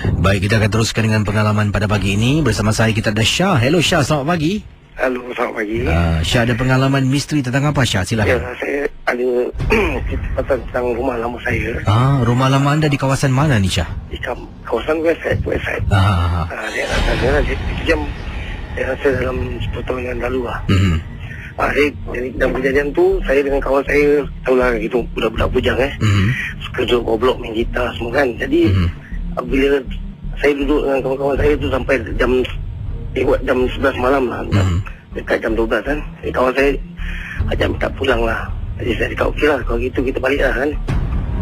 Baik, kita akan teruskan dengan pengalaman pada pagi ini bersama saya kita ada Syah. Hello Syah, selamat pagi. Halo, selamat pagi. Uh, Syah ada pengalaman misteri tentang apa Syah? Ya, Silakan. saya ada cerita tentang rumah lama saya Ah, rumah lama anda di kawasan mana ni Syah? di kawasan Westside. Westside. Ah, Ah, dia rasa dia rasa sejam saya rasa dalam 10 tahun yang lalu lah. hmm. Ah, saya, jadi dalam kejadian tu, saya dengan kawan saya, tahulah gitu, budak-budak bujang eh. Hmm. Suka duduk goblok, main gitar semua kan. Jadi, Mhm. Ah, bila saya duduk dengan kawan-kawan saya tu sampai jam eh, buat jam 11 malam lah. Mhm. Dekat jam 12 kan. Jadi kawan saya ajak minta pulang lah. Jadi saya cakap okey lah, kalau gitu kita balik lah kan.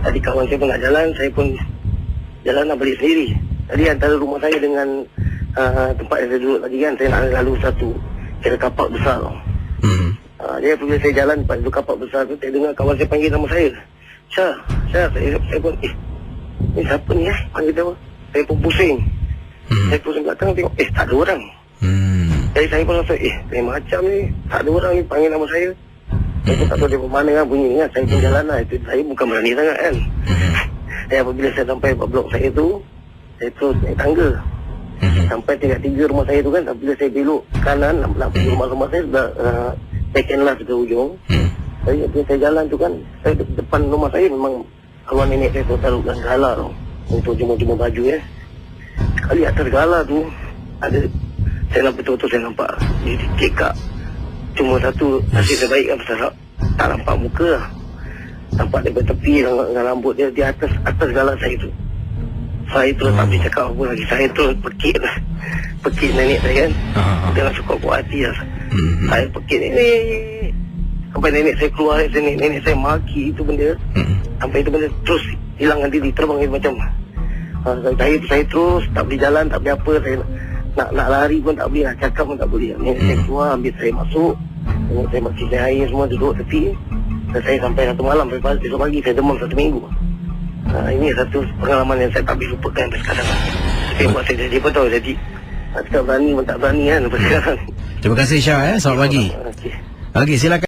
Tadi kawan saya pun nak jalan, saya pun jalan nak balik sendiri. Tadi antara rumah saya dengan uh, tempat yang saya duduk tadi kan, saya nak lalu satu kira kapak besar tau. Hmm. Uh, jadi bila saya jalan lepas tu kapak besar tu, saya dengar kawan saya panggil nama saya. Syah, Syah, saya, saya pun, eh, ni siapa ni eh, panggil dia? Saya pun pusing. Hmm. Saya pusing belakang tengok, eh, tak ada orang. Hmm. Jadi saya pun rasa, eh, saya macam ni, tak ada orang ni panggil nama saya. Saya pun tak tahu dia mana kan bunyi kan. Saya pun jalan lah. Itu, saya bukan berani sangat kan. Hmm. Dan apabila saya sampai blok saya tu, saya terus naik tangga. Hmm. Sampai tingkat tiga rumah saya tu kan, apabila saya belok kanan, nak, nak pergi rumah-rumah saya sudah uh, second last ke ujung. Hmm. Apabila saya jalan tu kan, saya de- depan rumah saya memang kawan nenek saya tu taruhkan gala tu. Untuk jemur-jemur baju ya. Kali atas gala tu, ada, saya nampak betul-betul saya nampak. Dia dikekak. Cuma satu nasib saya baik kan pasal tak, tak nampak muka lah. Nampak daripada tepi dengan, dengan rambut dia di atas atas gala saya tu. Saya terus tak boleh cakap apa lagi. Saya terus pekik lah. Pekik nenek saya kan. Ah. Dengan suka buat hati lah. Hmm. Saya pekik nenek. Sampai nenek saya keluar, nenek, nenek saya maki itu benda. Hmm. Sampai itu benda terus hilangkan diri, terbang itu macam. Uh, saya, saya terus tak boleh jalan, tak boleh apa. Saya nak nak lari pun tak boleh, nak cakap pun tak boleh. Nenek saya Hmm. keluar, ambil saya masuk. Nenek saya masih saya air semua duduk tepi. Dan saya sampai satu malam, sampai pagi, besok pagi saya demam satu minggu. Uh, ini satu pengalaman yang saya tak boleh lupakan sampai sekarang. Tapi buat saya jadi apa tahu, jadi tak berani pun tak berani kan sampai sekarang. Terima kasih Syah eh. Selamat pagi. Okey. Okey, silakan.